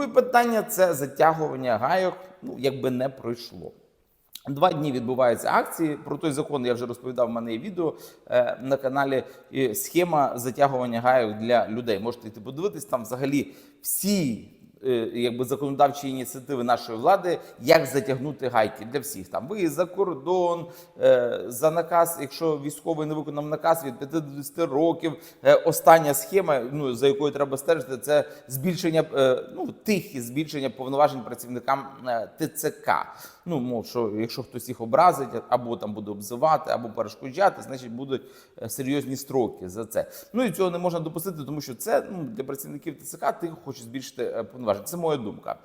Друге питання це затягування гайок, ну якби не пройшло. Два дні відбуваються акції. Про той закон я вже розповідав. в мене є відео е, на каналі. Схема затягування гайок для людей. Можете йти подивитись. Там взагалі всі якби законодавчі ініціативи нашої влади, як затягнути гайки для всіх. Там виїзд за кордон, е, за наказ, якщо військовий не виконав наказ від 5 до 10 років. Е, Остання схема, ну за якою треба стежити, це збільшення е, ну тихі збільшення повноважень працівникам е, ТЦК. Ну, мов, що якщо хтось їх образить, або там буде обзивати, або перешкоджати, значить будуть е, серйозні строки за це. Ну і цього не можна допустити, тому що це ну, для працівників ТЦК тих хочуть збільшити е, повноваження. Це моя думка.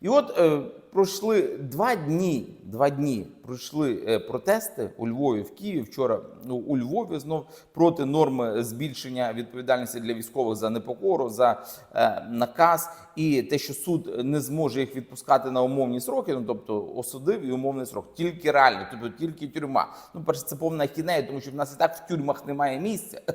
І от е, пройшли два дні. Два дні пройшли е, протести у Львові, в Києві. Вчора ну, у Львові знов проти норми збільшення відповідальності для військових за непокору, за е, наказ і те, що суд не зможе їх відпускати на умовні сроки. Ну тобто осудив і умовний срок, тільки реально, тобто тільки тюрма. Ну, перше, це повна хінея, тому що в нас і так в тюрмах немає місця.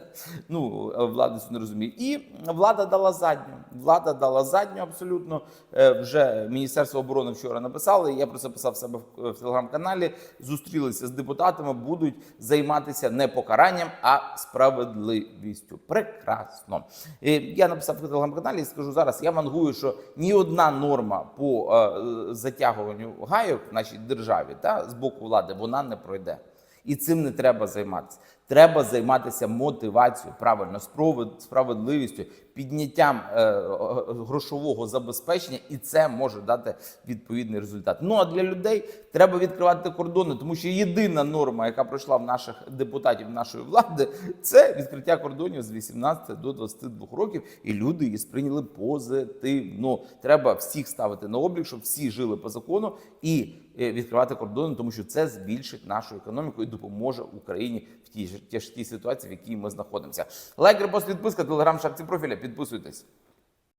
Ну е, влада це не розуміє. І влада дала задню. Влада дала задню абсолютно. Е, Вже Міністерство оборони вчора написали. Я про це писав себе в в телеграм-каналі. Зустрілися з депутатами, будуть займатися не покаранням, а справедливістю. Прекрасно. Е, Я написав в телеграм-каналі і скажу зараз. Я вангую, що ні одна норма по е, затягуванню гайок в нашій державі та з боку влади вона не пройде. І цим не треба займатися. Треба займатися мотивацією, правильно, справед- справедливістю, підняттям е, е, грошового забезпечення, і це може дати відповідний результат. Ну а для людей треба відкривати кордони, тому що єдина норма, яка пройшла в наших депутатів нашої влади, це відкриття кордонів з 18 до 22 років, і люди її сприйняли позитивно. Треба всіх ставити на облік, щоб всі жили по закону і е, відкривати кордони, тому що це збільшить нашу економіку і допоможе Україні в тій ж- тяжкій ситуації, в якій ми знаходимося. Лайк, репост, підписка, телеграм, шапці профіля. Підписуйтесь.